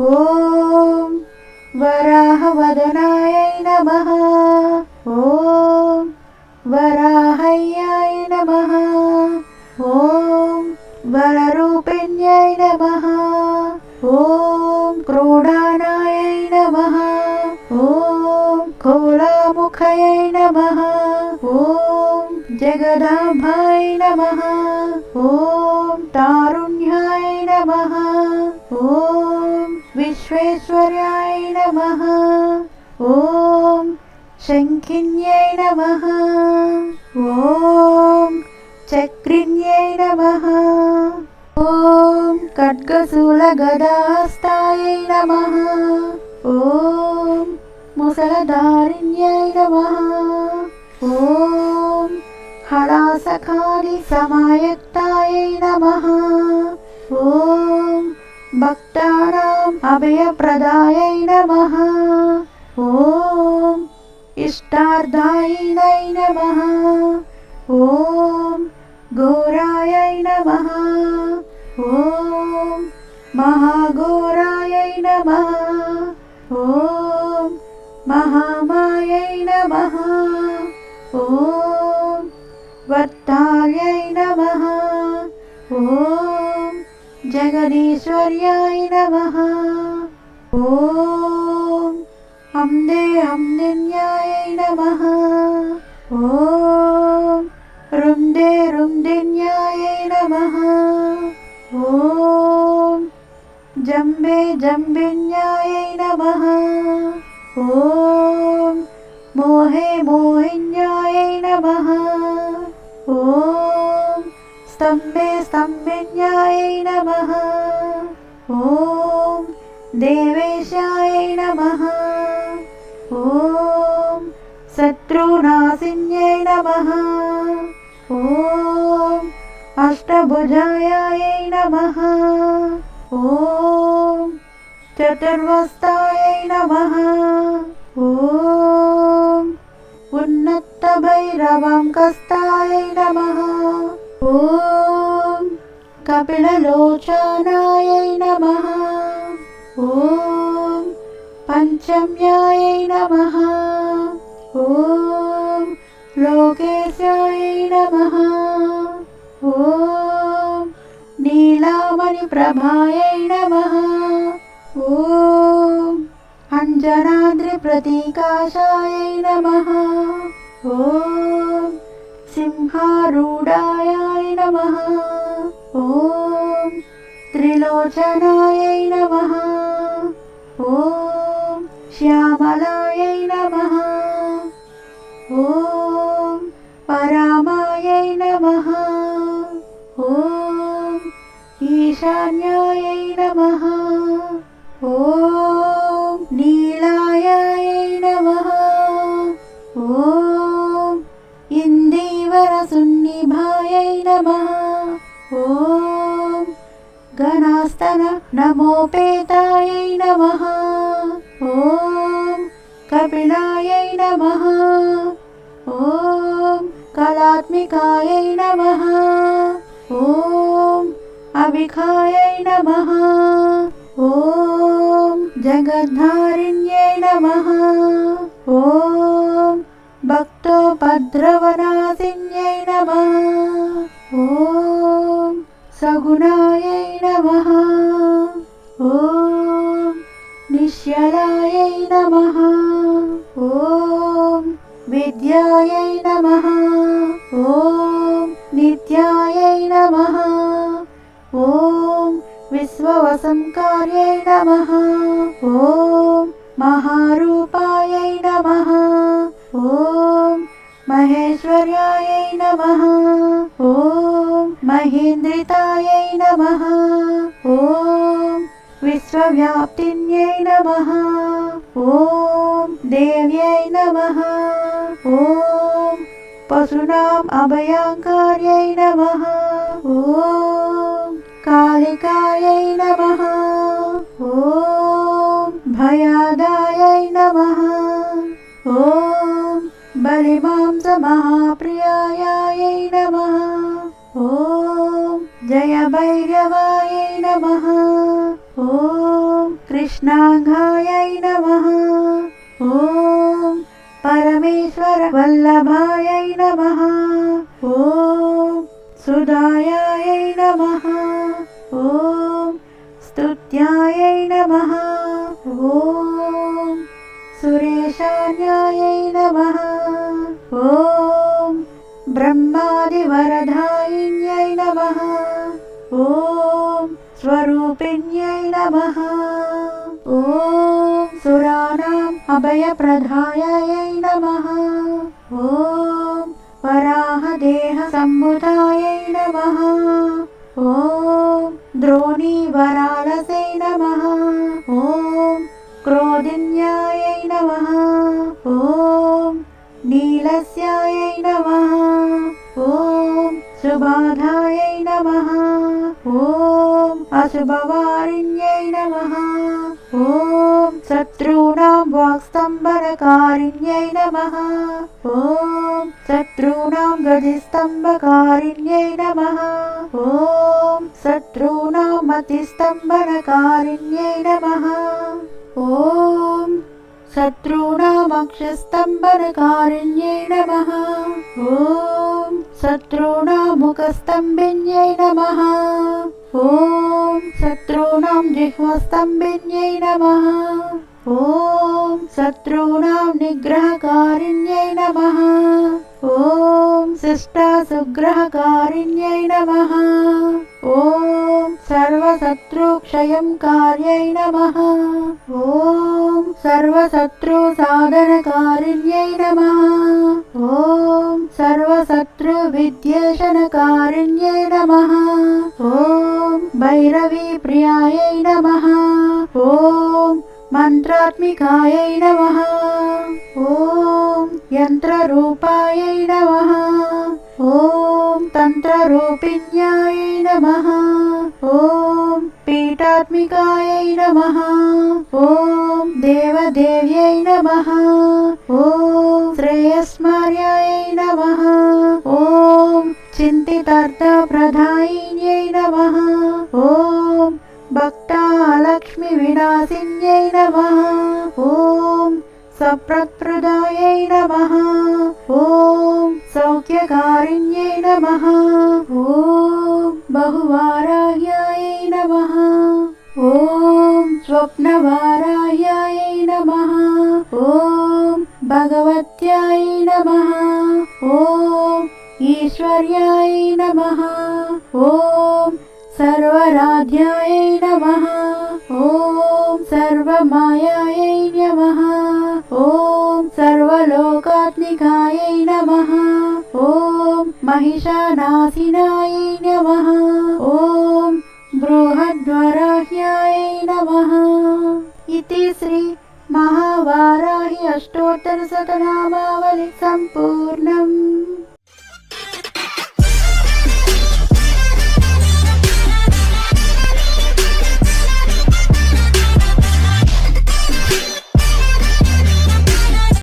ॐ वराहवदनायै नमः। ॐ वराहय्याय नमः। ॐ वररूपिण्यै नमः। ॐ क्रोडानायै नमः। ॐ कोलामुखयै नमः। ॐ जगदाभाय नमः। ॐ तारुण्याय विश्वेश्वर्याय नमः ॐ शङ्खिन्यै नमः ॐ चक्रिण्यै नमः ॐ खड्गशूलगदास्तायै नमः ॐ मुसलधारिण्यै नमः ॐ हलासखादिसमायुक्तायै नमः ॐ अभयप्रदायै नमः। ॐ इष्टार्धायिनै नमः। ॐ घोरायै नमः। ॐ महाघोरायै नमः जगदीश्वर्याय नमः। ॐ अम्दे अम्दिन्यायै नमः। ॐ रुन्दे रुन्दिन्यायै नमः। ॐ जम्बे जम्बिन्यायै नमः। ॐ मोहे मोहिन्यायै नमः। ॐ स्तम्भे स्तम्भिन्यायै नमः ॐ देवेशायै नमः ॐ शत्रुनाशिन्यै नमः ॐ अष्टभुजायै नमः ॐ चतुर्वस्तायै नमः नमः। ॐ सिंहारूढायै नमः। ॐ त्रिलोचनायै नमः। ॐ श्यामलायै नमः। ॐ परामायै नमः। ॐ ईशान्यायै इन्दीवरसुन्निभायै नमः। ॐ गणास्तन नमोपेतायै नमः। ॐ कपिलायै नमः। ॐ कलात्मिकायै नमः। ॐ अभिखायै नमः। ॐ जगद्धारिण्यै नमः। ॐ भक्तोपद्रवनाशिन्यै सगुणायै नमः। ॐ निश्यलायै नमः। ॐ विद्यायै नमः। ॐ नित्यायै नमः। ॐ विश्ववसंकार्यै नमः। ॐ महारूपायै महेन्द्रितायै नमः। ॐ विश्वव्याप्तिन्यै नमः। ॐ देव्यै नमः। ॐ पशूनाम् अभयाङ्कार्यै नमः। ॐ कालिकायै नमः कृष्णाङ्गायै नमः। ॐ परमेश्वरवल्लभायै नमः। ॐ सुधायायै नमः। ॐ स्तुत्यायै नमः। ॐ सुरेशान्यायै नमः अभयप्रधायै नमः। ॐ वराहदेहसम्बुधायै नमः। ॐ द्रोणीवरालसे नमः। ॐ क्रोधिन्यायै नमः। ॐ नीलस्यायै नमः। ॐ सुबाधायै नमः। ॐ अशुभवारिण्यै नमः ॐ शत्रूणां वाक्स्तम्भनकारिण्यै नमः। ॐ शत्रूणां गतिस्तम्भकारिण्यै नमः। ॐ शत्रूणां मतिस्तम्भनकारिण्यै नमः। ॐ शत्रूणामक्षस्तम्भनकारिण्यै नमः। ॐ शत्रूणामुखस्तम्भिन्यै नमः। ॐ शत्रूणां जिह्वस्तम्भिन्यै नमः। ॐ शत्रूणां निग्रहकारिण्यै नमः। ॐ शिष्टासुग्रहकारिण्यै नमः। ॐ सर्वशत्रुक्षयं कार्यै नमः। ॐ सर्वशत्रुसाधनकारिण्यै नमः। ॐ सर्वशत्रुविद्वेषणकारिण्यै नमः। ॐ भैरवीप्रियायै ॐ यन्त्ररूपायै नमः। ॐ तन्त्ररूपिण्यायै नमः। ॐ पीठात्मिकायै नमः। ॐ देवदेव्यै नमः। ॐ श्रेयस्मार्यायै नमः। ॐ चिन्तितार्थप्रदायिन्यै भक्तालक्ष्मीविनाशिन्यै नमः। ॐ सप्रत्प्रदायै नमः। ॐ सौख्यकारिण्यै नमः। ॐ बहुवाराह्यायै नमः। ॐ स्वप्नवाराह्यायै नमः। ॐ भगवत्यायै नमः। ॐ ईश्वर्यायै नमः। ॐ ्यायै नमः। ॐ सर्वमायायै नमः। ॐ सर्वलोकात्मिकायै नमः। ॐ महिषानासिनाय नमः। ॐ बृहद्वराह्यायै नमः। इति श्री महावाराहि अष्टोत्तरशतनामावलि सम्पूर्णम्